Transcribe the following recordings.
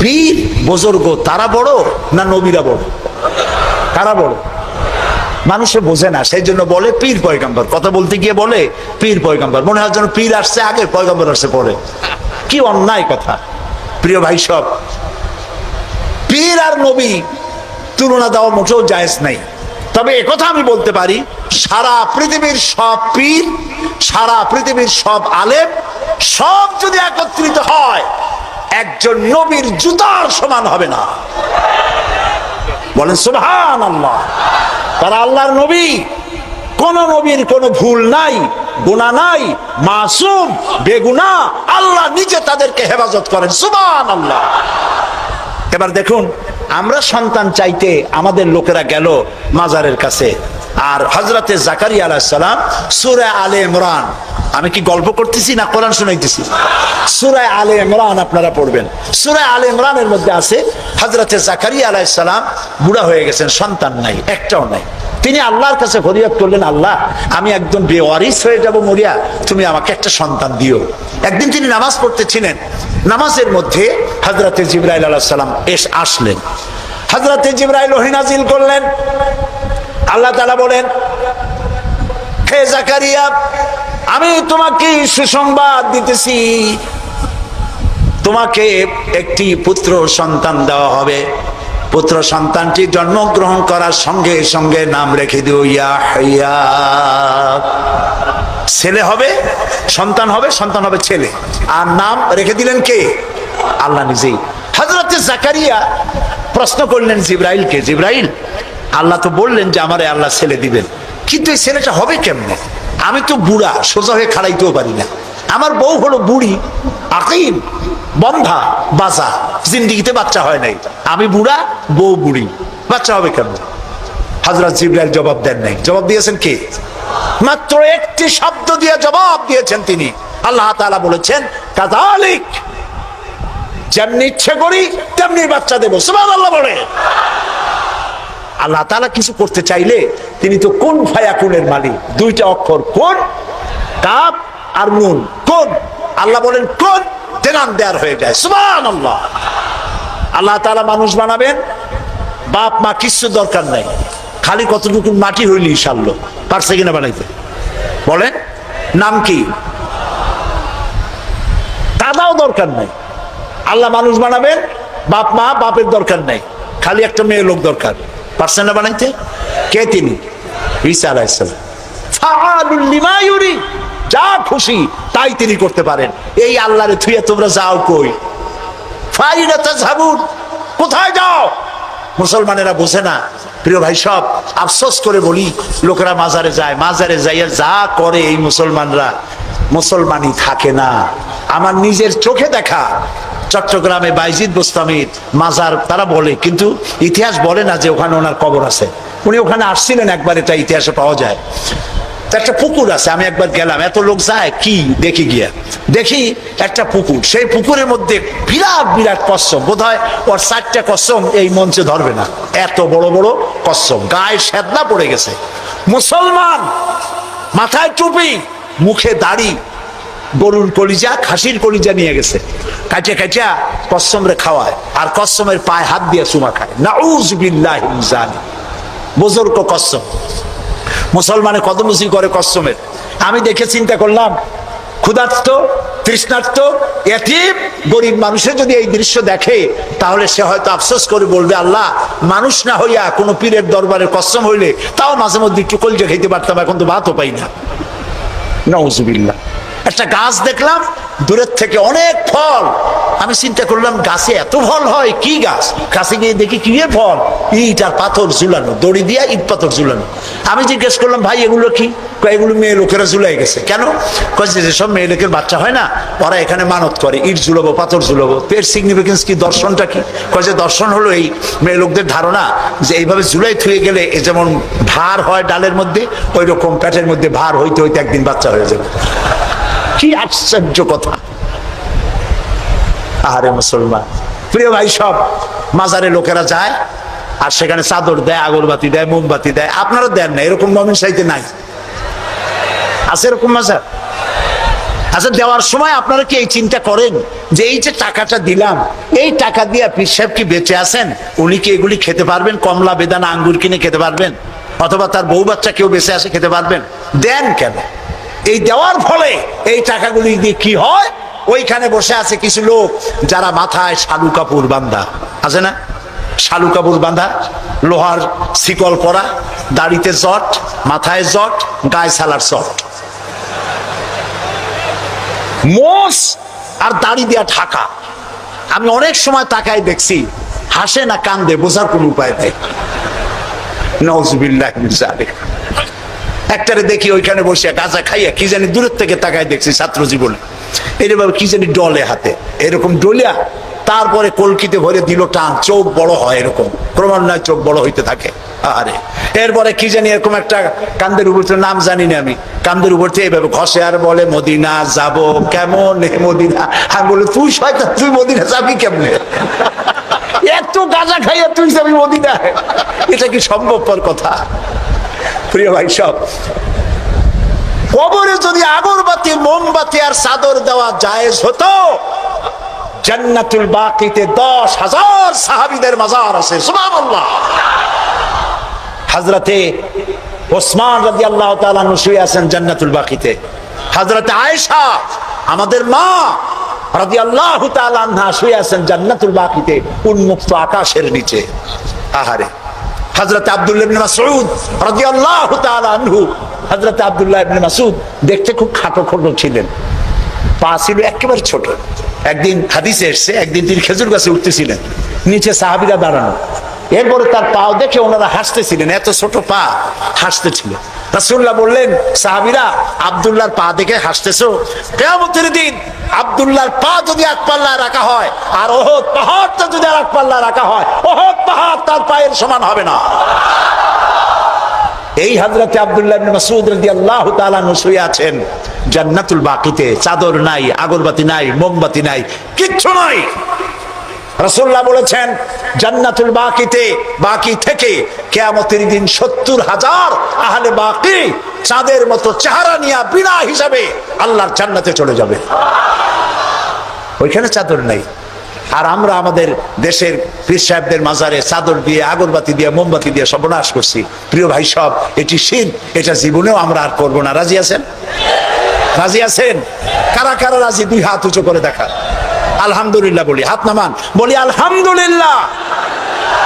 পীর বুজুর্গ, তারা বড় না নবীরা বড়? কারা বড়। মানুষে বোঝে না, সেই জন্য বলে পীর পয়গাম্বর। কথা বলতে গিয়ে বলে পীর পয়গাম্বর। মনে হয় যেন পীর আসছে আগে, পয়গাম্বর আসছে পরে। কি অন্যায় কথা। প্রিয় ভাই সব, পীর আর নবী তুলনা দেওয়া মোটেও জায়েজ নাই। তবে একথা আমি বলতে পারি, সারা পৃথিবীর সব পীর, সারা পৃথিবীর সব আলেম, সব যদি একত্রিত হয় একজন নবীর জুতার সমান হবে না। বলেন সুবহান আল্লাহ তারা আল্লাহর নবী। কোন নবীর কোনো ভুল নাই গুণা নাই, মাসুম, বেগুনা, আল্লাহ নিজে তাদেরকে হেফাজত করেন সুবহান আল্লাহ এবার দেখুন, আমরা সন্তান চাইতে আমাদের লোকেরা গেল মাজারের কাছে। আর হজরতে জাকারিয়া আলাহিসাল্লাম সুরে আলে ইমরান। আমি কি গল্প করতেছি না কোরআন শুনাইতেছি? সুরায় আলে ইমরান আপনারা পড়বেন। সুরায় আলে ইমরানের মধ্যে আছে হজরতে জাকারিয়া আলাহিসাল্লাম বুড়া হয়ে গেছেন, সন্তান নাই, একটাও নাই। তিনি আল্লাহর কাছে ফরিয়াদ করলেন, আল্লাহ, আমি একদম বেওয়ারিস হয়ে যাব মরিয়া, তুমি আমাকে একটা সন্তান দিও। একদিন তিনি নামাজ পড়তেছিলেন। নামাজের মধ্যে হজরতে জিব্রাইল আলাহ সাল্লাম এস, আসলেন। হজরতে জিব্রাইল ওহিনাজিল করলেন। আল্লাহ তালা বলেন, হে জাকারিয়া, আমি তোমাকে সুসংবাদ দিতেছি। তোমাকে একটি পুত্র সন্তান দেওয়া হবে। পুত্র সন্তানটি জন্মগ্রহণ করার সঙ্গে সঙ্গে নাম রেখে দিও, ইয়া ছেলে হবে, সন্তান হবে সন্তান হবে ছেলে। আর নাম রেখে দিলেন কে? আল্লাহ নিজেই। হজরত জাকারিয়া প্রশ্ন করলেন জিব্রাইলকে, জিব্রাইল আল্লাহ তো বললেন যে আমারে আল্লাহ ছেলে দিবেন। কিন্তু এই ছেলেটা হবে কেমনে? আমি তো বুড়া, সোজা হয়ে খাড়াইতেও পারি না। আমার বউ হলো বুড়ি, আকিম, বন্ধা, বাজা। জিন্দিগিতে বাচ্চা হয় নাই। আমি বুড়া, বউ বুড়ি। বাচ্চা হবে কেমন? হজরত জিব্রাইল জবাব দেন নাই। জবাব দিয়েছেন কে? মাত্র একটি শব্দ দিয়ে জবাব দিয়েছেন তিনি। আল্লাহ তাআলা বলেছেন, কাযালিক, যেমনি ইচ্ছে করি, তেমনি বাচ্চা দেবো। সুবহানাল্লাহ বলে আল্লাহ তালা কিছু করতে চাইলে তিনি তো কোন ফায়াকুনের মালিক? দুইটা অক্ষর, কোন? কাপ আর নুন। কোন? আল্লাহ বলেন, কোন? দেনান দেয়ার হয়ে যায়। সুবহানাল্লাহ। আল্লাহ আল্লাহ তালা মানুষ বানাবেন, বাপ, মা কিচ্ছু দরকার নাই। খালি কতটুকু মাটি হইলি সারলো পারছে কিনা বানাইতে? বলেন, নাম কি? দাদাও দরকার নাই। আল্লাহ মানুষ বানাবেন, বাপ, মা, বাপের দরকার নাই। খালি একটা মেয়ে লোক দরকার। পারছেন না বানাইতে? কে তিনি? ঈসা আলাইসালাম যা খুশি তাই তিনি করতে পারেন। এই আল্লাহরে থুয়ে তোমরা যাও কই? কোথায় যাও? মুসলমানেরা বোঝে না। প্রিয় ভাই, সব আফসোস করে বলি, লোকেরা মাজারে যায়, মাজারে যাইয়া যা করে এই মুসলমানরা, মুসলমানই থাকে না। আমার নিজের চোখে দেখা চট্টগ্রামে বাইজিদ বোস্তামির মাজার, তারা বলে, কিন্তু ইতিহাস বলে না যে ওখানে ওনার কবর আছে। উনি ওখানে আসছিলেন একবার, এটা ইতিহাসে পাওয়া যায়। একটা পুকুর আছে, আমি একবার গেলাম, এত লোক যায়, কি দেখি গিয়া। দেখি একটা পুকুর, সেই পুকুরের মধ্যে বিরাট বিরাট কচ্ছপ বোধ হয় ওর চারটা কচ্ছপ এই মঞ্চে ধরবে না। এত বড় বড় কচ্ছপ, গায়ে সেদনা পড়ে গেছে। মুসলমান, মাথায় টুপি, মুখে দাড়ি, গরুর কলিজা, খাসির কলিজা নিয়ে গেছে। কাটিয়া কাটিয়া কচ্ছমরে খাওয়ায় আর কচ্ছমের পায়ে হাত দিয়ে চুমা খায়। নাউজ বিল্লাহ বুজুর্গ কচ্ছম মুসলমানে কদমুসি করে কসমের। আমি দেখে চিন্তা করলাম, ক্ষুধার্ত, তৃষ্ণার্ত এটিম গরিব মানুষের যদি এই দৃশ্য দেখে, তাহলে সে হয়তো আফসোস করে বলবে, আল্লাহ, মানুষ না হইয়া কোনো পীরের দরবারে কসম হইলে, তাও মাঝে মধ্যে একটু কলজে খাইতে পারতাম, এখন তো ভাতও পাই না। নজুবিল্লা একটা গাছ দেখলাম, দূরের থেকে অনেক ফল। আমি চিন্তা করলাম, গাছে এত ফল হয়, কি গাছ? গাছে গিয়ে দেখি কি ফল? ইট আর পাথর ঝুলানো, দড়ি দিয়া ইট পাথর ঝুলানো। আমি জিজ্ঞেস করলাম, ভাই, এগুলো কি? এগুলো মেয়ে লোকেরা ঝুলাই গেছে। কেন? কয়েছে যেসব মেয়ে লোকের বাচ্চা হয় না, ওরা এখানে মানত করে, ইট ঝুলাবো, পাথর ঝুলাবো। তো এর সিগনিফিকেন্স কি? দর্শনটা কি? কয়েছে দর্শন হলো এই মেয়ে লোকদের ধারণা, যে এইভাবে ঝুলাই থুয়ে গেলে এ যেমন ভার হয় ডালের মধ্যে ওই রকম পেটের মধ্যে ভার হইতে হইতে একদিন বাচ্চা হয়ে যাবে। কি আশ্চর্য কথা। আরে মুসলমান, প্রিয় ভাই সব, মাজারে লোকেরা যায়, আর সেখানে চাদর দেয়, আগরবাতি দেয়, মোমবাতি দেয়, আপনারা দেন না, এরকম মমিন সাইতে নাই। আছে এরকম মাজার? আচ্ছা দেওয়ার সময় আপনারা কি এই চিন্তা করেন যে এই যে টাকাটা দিলাম, এই টাকা দিয়ে পীর সাহেব কি বেঁচে আছেন? উনি কি এগুলি খেতে পারবেন? কমলা, বেদানা, আঙ্গুর কিনে খেতে পারবেন? অথবা তার বউ বাচ্চা কেউ বেঁচে আসে খেতে পারবেন? দেন কেন? এই দেওয়ার ফলে এই টাকাগুলি দিয়ে কি হয়? ওইখানে বসে আছে কিছু লোক যারা মাথায় শালু কাপুর বান্ধা। আছে না? শালু কাপুর বাঁধা লোহার শিকল পরা, দাড়িতে জট, মাথায় জট, গায়ে সালার চট মোষ আর দাড়ি দিয়া ঢাকা। আমি অনেক সময় তাকায় দেখছি, হাসে না কান্দে, বোঝার কোন উপায় নেই। নজবিল্লাহ একটারে দেখি ওইখানে বসে, গাঁজা খাইয়া কি জানি দূরের থেকে তাকাই দেখছি ছাত্র জীবনে। এরকম কি জানি ডলে হাতে। এরকম ডলিয়া, তারপরে কলকিতে ভরে দিল টান, চোখ বড় হয় এরকম। ক্রমান্বয়ে চোখ বড় হইতে থাকে। আরে এরপরে কি জানি এরকম একটা কান্দের উপর নাম জানি না আমি, কান্দের উপর থেকে এভাবে ঘষে আর বলে, মদিনা যাব কেমন মদিনা? আমি বলি, তুই শয়তান, তুই মদিনা যাবি কেমনে? এত গাঁজা খাইয়া তুই যাবি মদিনা এটা কি সম্ভবপর কথা? প্রিয় ভাই সব। কবরে যদি আগরবাতি, মোমবাতি আর চাদর দেওয়া জায়েজ হতো, জান্নাতুল বাকিতে দশ হাজার সাহাবিদের মাজার আছে, সুবহানাল্লাহ। হাজরাতে ওসমান রাজি আল্লাহ তাআলা শুয়ে আছেন জান্নাতুল বাকিতে। হাজরাতে আয়েশা, আমাদের মা রাজি আল্লাহ তাআলা শুয়ে আছেন জান্নাতুল বাকিতে, উন্মুক্ত আকাশের নিচে। আহারে। হজরত আব্দুল্লাহ ইবনে মাসউদ রাদিয়াল্লাহু তাআলা আনহু হজরত আব্দুল্লাহ ইবনে মাসউদ দেখতে খুব খাটো খোটো ছিলেন। পা ছিল একেবারে ছোট। একদিন হাদিসে এসছে, একদিন তিনি খেজুর গাছে উঠতেছিলেন। নিচে সাহাবিরা দাঁড়ানো। এরপরে তার পাও দেখে ওনারা হাসতেছিলেন, এত ছোট পা, হাসতেছিলেন। রাসূলুল্লাহ বললেন, সাহাবিরা, আব্দুল্লাহর পা দেখে হাসতেছো। কেয়ামতের দিন আব্দুল্লাহর পা যদি এক পাল্লায় রাখা হয়, আর ওহদ পাহাড়টা যদি আর এক পাল্লায় রাখা হয়, ওহদ পাহাড় তার পায়ের সমান হবে না। এই হাজরতে আব্দুল্লাহ মাসউদ রাদিয়াল্লাহু তাআলা শুয়ে আছেন। জান্নাতুল বাকিতে, চাদর নাই, আগরবাতি নাই, মোমবাতি নাই, কিচ্ছু নাই। রাসূলুল্লাহ বলেছেন, জান্নাতুল বাকিতে, বাকি থেকে কিয়ামতের দিন সত্তর হাজার আহলে বাকি চাঁদের মতো চেহারা নিয়ে বিনা হিসাবে আল্লাহর জান্নাতে চলে যাবে। ওইখানে চাদর নাই। আর আমরা আমাদের দেশের পীর সাহেবদের মাজারে চাদর দিয়ে, আগরবাতি দিয়ে, মোমবাতি দিয়ে সর্বনাশ করছি। প্রিয় ভাই সব, এটি শীত এটা জীবনেও আমরা আর করব না। রাজি আছেন? রাজি আছেন? কারা কারা রাজি? দুই হাত উঁচু করে দেখা। আলহামদুলিল্লাহ বলি, হাত নামান। বলি, আলহামদুলিল্লাহ।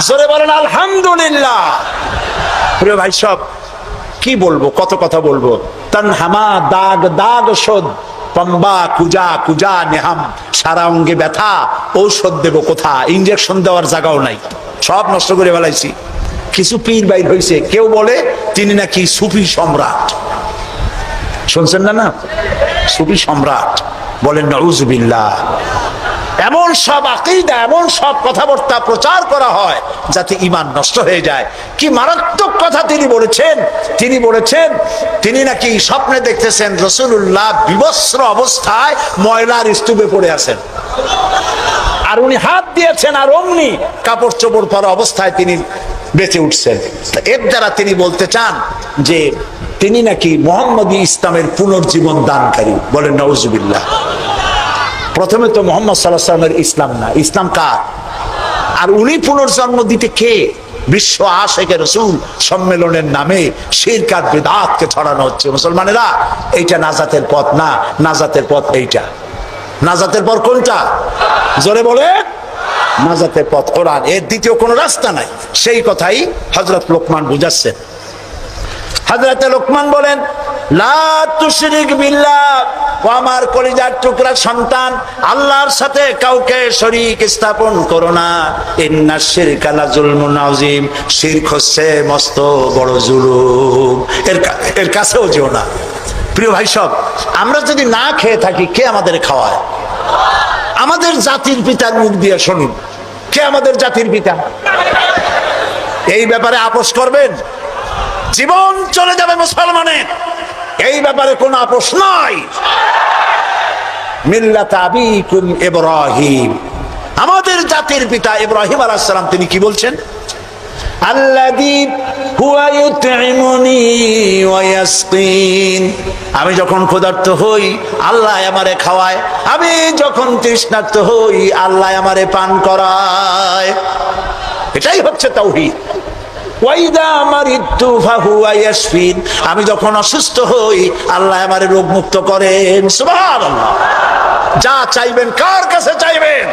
জোরে বলেন, আলহামদুলিল্লাহ। প্রিয় ভাই, সব কি বলব, কত কথা বলব? তানহামা, দাগ দাগ, শোধ। পম্বা, কুজা কুজা, নেহাম। সারা অঙ্গে ব্যথা, ঔষধ দেব কোথা ইঞ্জেকশন দেওয়ার জায়গাও নাই। সব নষ্ট করে ফেলাইছি। কিছু পীর বাইর হয়েছে কেউ বলে তিনি নাকি সুফি সম্রাট। শুনছেন না না? সুফি সম্রাট। বলেন, নউজুবিল্লাহ। এমন সব আকিদা, এমন সব কথাবার্তা প্রচার করা হয় যাতে ইমান নষ্ট হয়ে যায়। কি মারাত্মক কথা তিনি বলেছেন? তিনি বলেছেন, তিনি নাকি স্বপ্নে দেখতেছেন রসুল্লাহ বিবস্ত্র অবস্থায় ময়লার স্তূপে পড়ে আছেন। আর উনি হাত দিয়েছেন আর অমনি কাপড় চোপড় পরা অবস্থায় তিনি বেঁচে উঠছেন। এর দ্বারা তিনি বলতে চান যে তিনি নাকি মোহাম্মদী ইসলামের পুনর্জীবন দানকারী। বলেন নওজুবিল্লাহ প্রথমে তো মোহাম্মদ সাল্লাহ সাল্লামের ইসলাম না। ইসলাম কার? আর উনি পুনর্জন্ম দিতে কে? বিশ্ব আশেখ রসুল সম্মেলনের নামে শিরকার বেদাতকে ছড়ানো হচ্ছে। মুসলমানেরা, এইটা নাজাতের পথ না, নাজাতের পথ এইটা। নাজাতের পথ কোনটা? জোরে বলে। নাজাতের পথ কোরআন। এর দ্বিতীয় কোনো রাস্তা নাই। সেই কথাই হজরত লোকমান বুঝাচ্ছেন। হাজরাতে লোকমান বলেন আমার কলিজার টুকরা সন্তান, আল্লাহর সাথে কাউকে শরীক স্থাপন করো না। ইন্না শিরকা লা যুলমুন আযীম, শিরক হচ্ছে মস্ত বড় জুলুম। এর এর কাছেও যেও না। প্রিয় ভাই সব, আমরা যদি না খেয়ে থাকি, কে আমাদের খাওয়ায়? আমাদের জাতির পিতার মুখ দিয়ে শুনুন। কে আমাদের জাতির পিতা? এই ব্যাপারে আপোষ করবেন? জীবন চলে যাবে মুসলমানের। এই ব্যাপারে কোন আপোষ নাই। মিল্লাত আমাদের জাতির পিতা ইব্রাহিম আলাইহিস তিনি কি বলছেন? আমি যখন ক্ষুধার্ত হই, আল্লাহ আমারে খাওয়ায়। আমি যখন তৃষ্ণার্ত হই, আল্লাহ আমারে পান করায়। এটাই হচ্ছে তাওহীদ আমি যখন অসুস্থ হই আল্লাহ আমার রোগ মুক্ত করেন যা চাইবেন কার কাছে চাইবেন?